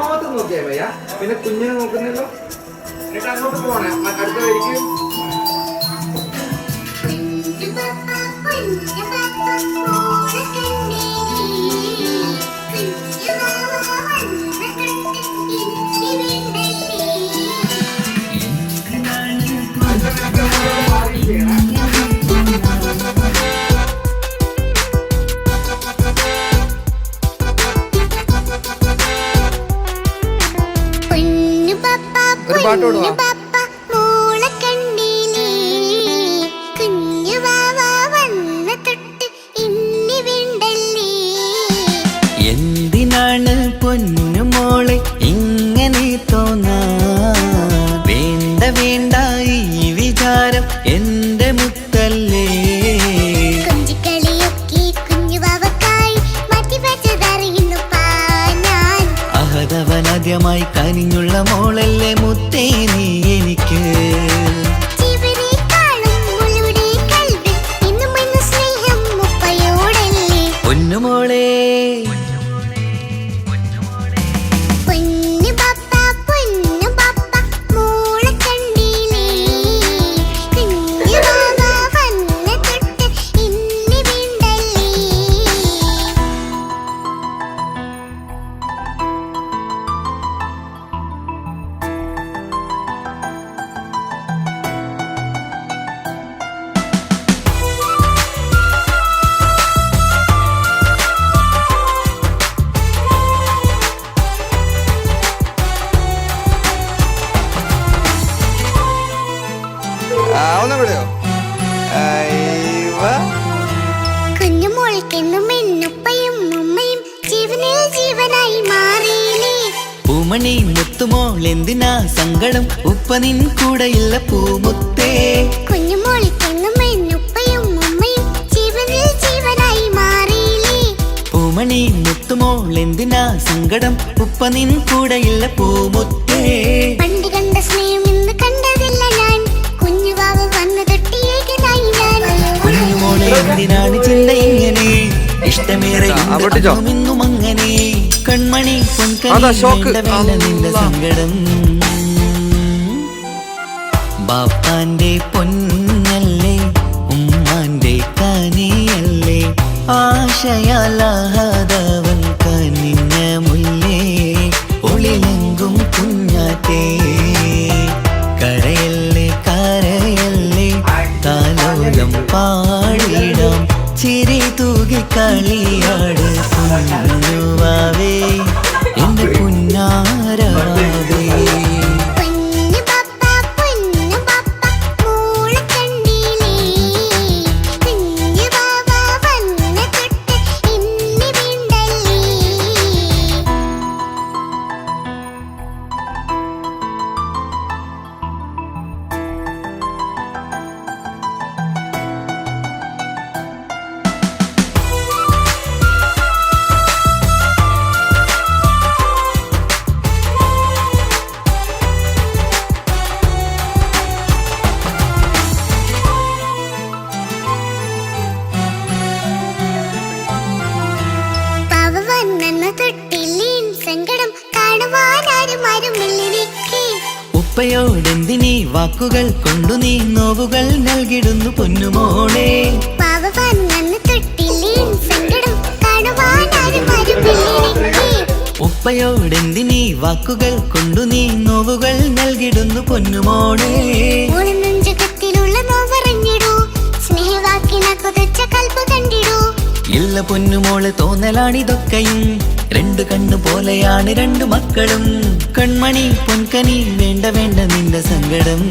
മാത്രം നോക്കിയാ മയ്യ പിന്നെ കുഞ്ഞിനെ നോക്കുന്നല്ലോ എന്നിട്ട് അങ്ങോട്ട് പോണേ. അടുത്ത വരിക്ക് ഒരു പാട്ട് പാടുവാ? എന്തിനാണ് പൊന്നുമോളെ ഇങ്ങനെ അഹതവനാദ്യമായി കനിഞ്ഞുള്ള മോളല്ലേ മുത്തേ നീ? മാറിയില്ലേ പൂമണി മുത്തുമോൾ എന്തിനാ സങ്കടം? ഉപ്പ നിൻ ഇല്ല പൂമുത്തേ. കുഞ്ഞുമോൾ പൂമണി മുത്തുമോൾ എന്തിനാ സങ്കടം? ഉപ്പ നിൻ ഇല്ല പൂമുത്തേ. എന്തിനാണ് ചിന്ത ഇങ്ങനെ ഇഷ്ടമേറെ? ഇന്നും അങ്ങനെ കൺമണി നിന്റെ. സങ്കടം ബാപ്പാന്റെ പൊന്നല്ലേ ഉമ്മാന്റെ കനിയല്ലേ ആശയാലാഹതവൻ കനിഞ്ഞ മുല്ലേ ഒളിലെങ്കും കുഞ്ഞാറ്റേ കരയല്ലേ കരയല്ലേ താലോലം പാടിടാം ചിരി തൂകി കളിയാട്. കുഞ്ഞുവാവേ എന്റെ പുന്നാരവാവേ ഉപ്പയോടെന്തിനീ വാക്കുകൾ കൊണ്ടു നീ നോവുകൾ നൽകിടുന്നു പൊന്നുമോളെ. ആരുമില്ലെനിക്ക് ഉപ്പയോടെന്തിനീ വാക്കുകൾ കൊണ്ടു നീ നോവുകൾ നൽകിടുന്നു പൊന്നുമോളെ. ഇല്ല പൊന്നുമോൾ തോന്നലാണിതൊക്കെയും. രണ്ടു കണ്ണു പോലെയാണ് രണ്ടു മക്കളും കൺമണി പൊൻകനി വേണ്ട വേണ്ട നിന്റെ സങ്കടം